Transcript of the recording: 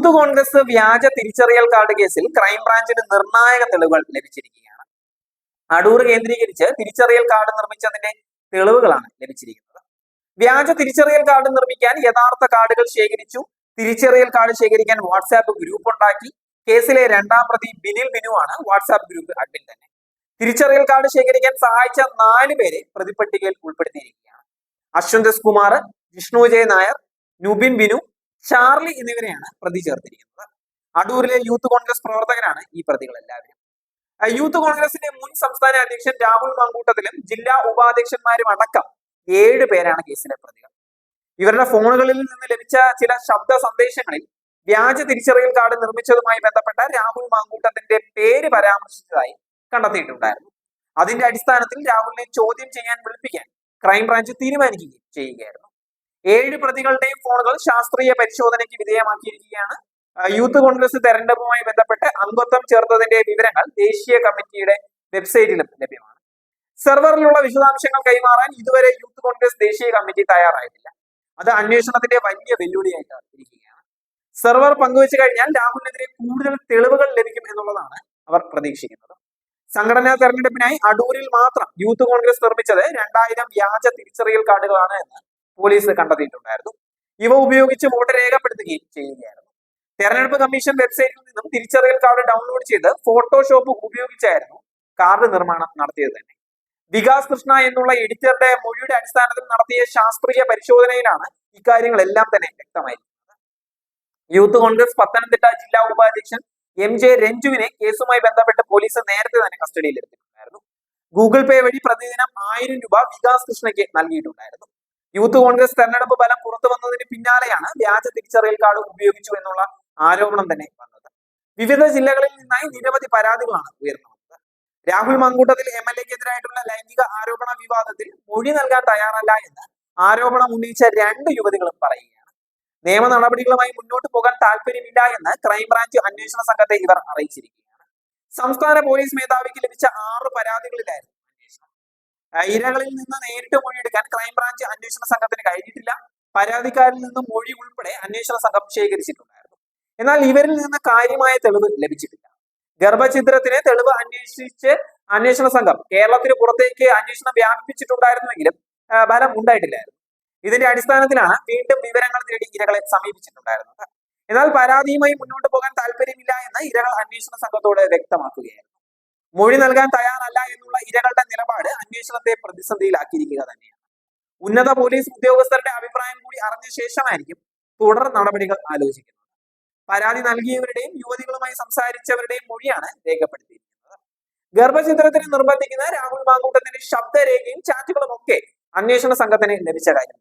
Youth Congress വ്യാജ തിരിച്ചറിയൽ card കേസിൽ ക്രൈംബ്രാഞ്ചിന് നിർണായക തെളിവുകൾ ലഭിച്ചിരിക്കുകയാണ്. അടൂർ കേന്ദ്രീകരിച്ച് തിരിച്ചറിയൽ കാർഡ് നിർമ്മിച്ചതിന്റെ തെളിവുകളാണ് ലഭിച്ചിരിക്കുന്നത്. വ്യാജ തിരിച്ചറിയൽ കാർഡ് നിർമ്മിക്കാൻ യഥാർത്ഥ കാർഡുകൾ ശേഖരിച്ചു. തിരിച്ചറിയൽ കാർഡ് ശേഖരിക്കാൻ വാട്സാപ്പ് ഗ്രൂപ്പ് ഉണ്ടാക്കി. കേസിലെ രണ്ടാം പ്രതി ബിനിൽ ബിനുവാണ് വാട്സാപ്പ് ഗ്രൂപ്പ് അഡ്മിൻ തന്നെ. തിരിച്ചറിയൽ കാർഡ് ശേഖരിക്കാൻ സഹായിച്ച നാല് പേരെ പ്രതിപട്ടികയിൽ ഉൾപ്പെടുത്തിയിരിക്കുകയാണ്. അശ്വന്ത് കുമാർ വിഷ്ണു ജയ നായർ നുബിൻ ബിനു ഷാർലി എന്നിവരെയാണ് പ്രതി ചേർത്തിരിക്കുന്നത്. അടൂരിലെ യൂത്ത് കോൺഗ്രസ് പ്രവർത്തകരാണ് ഈ പ്രതികൾ എല്ലാവരും യൂത്ത് കോൺഗ്രസിന്റെ മുൻ സംസ്ഥാന അധ്യക്ഷൻ രാഹുൽ മങ്കൂട്ടത്തിലും ജില്ലാ ഉപാധ്യക്ഷന്മാരും അടക്കം ഏഴ് പേരാണ് കേസിലെ പ്രതികൾ. ഇവരുടെ ഫോണുകളിൽ നിന്ന് ലഭിച്ച ചില ശബ്ദ സന്ദേശങ്ങളിൽ വ്യാജ തിരിച്ചറിയൽ കാർഡ് നിർമ്മിച്ചതുമായി ബന്ധപ്പെട്ട രാഹുൽ മാങ്കൂട്ടത്തിന്റെ പേര് പരാമർശിച്ചതായി കണ്ടെത്തിയിട്ടുണ്ടായിരുന്നു. അതിന്റെ അടിസ്ഥാനത്തിൽ രാഹുലിനെ ചോദ്യം ചെയ്യാൻ വിളിപ്പിക്കാൻ ക്രൈംബ്രാഞ്ച് തീരുമാനിക്കുകയും ചെയ്യുകയായിരുന്നു. ഏഴ് പ്രതികളുടെയും ഫോണുകൾ ശാസ്ത്രീയ പരിശോധനയ്ക്ക് വിധേയമാക്കിയിരിക്കുകയാണ്. യൂത്ത് കോൺഗ്രസ് തെരഞ്ഞെടുപ്പുമായി ബന്ധപ്പെട്ട് അംഗത്വം ചേർത്തതിന്റെ വിവരങ്ങൾ ദേശീയ കമ്മിറ്റിയുടെ വെബ്സൈറ്റിലും ലഭ്യമാണ്. സെർവറിലുള്ള വിശദാംശങ്ങൾ കൈമാറാൻ ഇതുവരെ യൂത്ത് കോൺഗ്രസ് ദേശീയ കമ്മിറ്റി തയ്യാറായിട്ടില്ല. അത് അന്വേഷണത്തിന്റെ വലിയ വെല്ലുവിളിയായിട്ട് ഇരിക്കുകയാണ്. സെർവർ പങ്കുവച്ചു കഴിഞ്ഞാൽ രാഹുലിനെതിരെ കൂടുതൽ തെളിവുകൾ ലഭിക്കും എന്നുള്ളതാണ് അവർ പ്രതീക്ഷിക്കുന്നത്. സംഘടനാ തെരഞ്ഞെടുപ്പിനായി അടൂരിൽ മാത്രം യൂത്ത് കോൺഗ്രസ് നിർമ്മിച്ചത് രണ്ടായിരം വ്യാജ തിരിച്ചറിയൽ കാർഡുകളാണ് എന്ന് പോലീസ് കണ്ടെത്തിയിട്ടുണ്ടായിരുന്നു. ഇവ ഉപയോഗിച്ച് വോട്ട് രേഖപ്പെടുത്തുകയും ചെയ്യുകയായിരുന്നു. തെരഞ്ഞെടുപ്പ് കമ്മീഷൻ വെബ്സൈറ്റിൽ നിന്നും തിരിച്ചറിയൽ കാർഡ് ഡൗൺലോഡ് ചെയ്ത് ഫോട്ടോഷോപ്പ് ഉപയോഗിച്ചായിരുന്നു കാർഡ് നിർമ്മാണം നടത്തിയത് തന്നെ. വികാസ് കൃഷ്ണ എന്നുള്ള എഡിറ്ററുടെ മൊഴിയുടെ അടിസ്ഥാനത്തിൽ നടത്തിയ ശാസ്ത്രീയ പരിശോധനയിലാണ് ഇക്കാര്യങ്ങളെല്ലാം തന്നെ വ്യക്തമായിരിക്കുന്നത്. യൂത്ത് കോൺഗ്രസ് പത്തനംതിട്ട ജില്ലാ ഉപാധ്യക്ഷൻ എം ജെ രഞ്ജുവിനെ കേസുമായി ബന്ധപ്പെട്ട് പോലീസ് നേരത്തെ തന്നെ കസ്റ്റഡിയിൽ എടുത്തിട്ടുണ്ടായിരുന്നു ഗൂഗിൾ പേ വഴി പ്രതിദിനം ആയിരം രൂപ വികാസ് കൃഷ്ണയ്ക്ക് നൽകിയിട്ടുണ്ടായിരുന്നു. യൂത്ത് കോൺഗ്രസ് തെരഞ്ഞെടുപ്പ് ഫലം പുറത്തു വന്നതിന് പിന്നാലെയാണ് വ്യാജ തിരിച്ചറിയൽ കാർഡ് ഉപയോഗിച്ചു എന്നുള്ള ആരോപണം തന്നെ വന്നത്. വിവിധ ജില്ലകളിൽ നിന്നായി നിരവധി പരാതികളാണ് ഉയർന്നു രാഹുൽ മങ്കൂട്ടത്തിൽ എം എൽ എക്കെതിരായിട്ടുള്ള ലൈംഗിക ആരോപണ വിവാദത്തിൽ മൊഴി നൽകാൻ തയ്യാറല്ല എന്ന് ആരോപണം ഉന്നയിച്ച രണ്ട് യുവതികളും പറയുകയാണ്. നിയമ നടപടികളുമായി മുന്നോട്ട് പോകാൻ താല്പര്യമില്ല എന്ന് ക്രൈംബ്രാഞ്ച് അന്വേഷണ സംഘത്തെ ഇവർ അറിയിച്ചിരിക്കുകയാണ്. സംസ്ഥാന പോലീസ് മേധാവിക്ക് ലഭിച്ച ആറ് പരാതികളിലായിരുന്നു ഇരകളിൽ നിന്ന് നേരിട്ട് മൊഴിയെടുക്കാൻ ക്രൈംബ്രാഞ്ച് അന്വേഷണ സംഘത്തിന് കഴിഞ്ഞിട്ടില്ല. പരാതിക്കാരിൽ നിന്ന് മൊഴി ഉൾപ്പെടെ അന്വേഷണ സംഘം ശേഖരിച്ചിട്ടുണ്ടായിരുന്നു. എന്നാൽ ഇവരിൽ നിന്ന് കാര്യമായ തെളിവ് ലഭിച്ചിട്ടില്ല. ഗർഭചിത്രത്തിന് തെളിവ് അന്വേഷിച്ച് അന്വേഷണ സംഘം കേരളത്തിന് പുറത്തേക്ക് അന്വേഷണം വ്യാപിപ്പിച്ചിട്ടുണ്ടായിരുന്നുവെങ്കിലും ഫലം ഉണ്ടായിട്ടില്ലായിരുന്നു. ഇതിന്റെ അടിസ്ഥാനത്തിലാണ് വീണ്ടും വിവരങ്ങൾ തേടി ഇരകളെ സമീപിച്ചിട്ടുണ്ടായിരുന്നത്. എന്നാൽ പരാതിയുമായി മുന്നോട്ട് പോകാൻ താല്പര്യമില്ല എന്ന് ഇരകൾ അന്വേഷണ സംഘത്തോട് വ്യക്തമാക്കുകയായിരുന്നു. മൊഴി നൽകാൻ തയ്യാറല്ല എന്നുള്ള ഇരകളുടെ നിലപാട് അന്വേഷണത്തെ പ്രതിസന്ധിയിലാക്കിയിരിക്കുക തന്നെയാണ്. ഉന്നത പോലീസ് ഉദ്യോഗസ്ഥരുടെ അഭിപ്രായം കൂടി അറിഞ്ഞ ശേഷമായിരിക്കും തുടർ നടപടികൾ ആലോചിക്കുന്നത്. പരാതി നൽകിയവരുടെയും യുവതികളുമായി സംസാരിച്ചവരുടെയും മൊഴിയാണ് രേഖപ്പെടുത്തിയിരിക്കുന്നത്. ഗർഭചിത്രത്തിന് നിർബന്ധിക്കുന്ന രാഹുൽ മാങ്കൂട്ടത്തിന്റെ ശബ്ദരേഖയും ചാറ്റുകളും ഒക്കെ അന്വേഷണ സംഘത്തിന് ലഭിച്ച കാര്യം